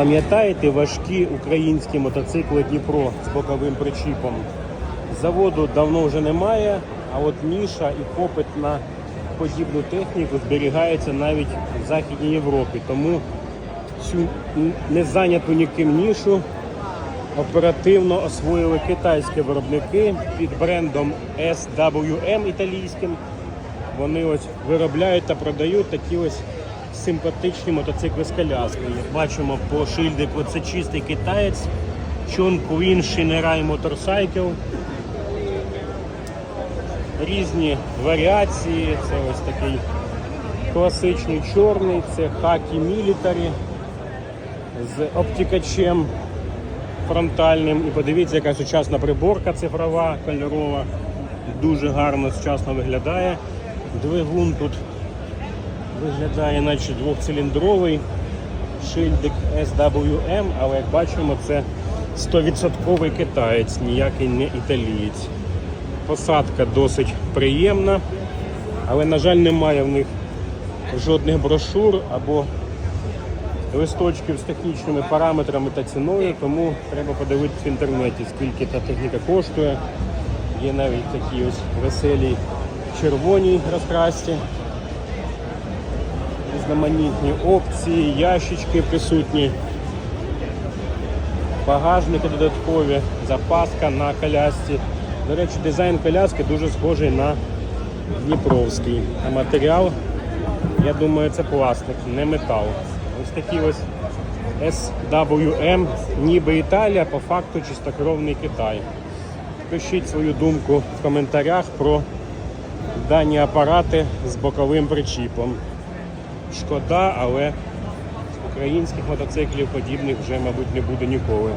Пам'ятаєте важкі українські мотоцикли Дніпро з боковим причіпом? Заводу давно вже немає, а от ніша і попит на подібну техніку зберігається навіть в Західній Європі. Тому цю не зайняту ніким нішу оперативно освоїли китайські виробники під брендом SWM італійським. Вони ось виробляють та продають такі ось симпатичні мотоцикли з коляскою. Бачимо по шильдику, це чистий китаєць. Chun Queen Shinerai Motorcycle. Різні варіації. Це ось такий класичний чорний, це хакі Military з обтікачем фронтальним. І подивіться, яка сучасна приборка цифрова, кольорова. Дуже гарно сучасно виглядає. Двигун тут виглядає, наче двохциліндровий шильдик SWM, але як бачимо, це 100% китаєць, ніякий не італієць. Посадка досить приємна, але, на жаль, немає в них жодних брошур або листочків з технічними параметрами та ціною, тому треба подивитися в інтернеті, скільки та техніка коштує. Є навіть такі ось веселі червоні розкрасті. Різноманітні опції, ящички присутні, багажники додаткові, запаска на колясці. До речі, дизайн коляски дуже схожий на Дніпровський. А матеріал, я думаю, це пластик, не метал. Ось такі ось SWM, ніби Італія, по факту чистокровний Китай. Пишіть свою думку в коментарях про дані апарати з боковим причіпом. Шкода, але українських мотоциклів подібних вже, мабуть, не буде ніколи.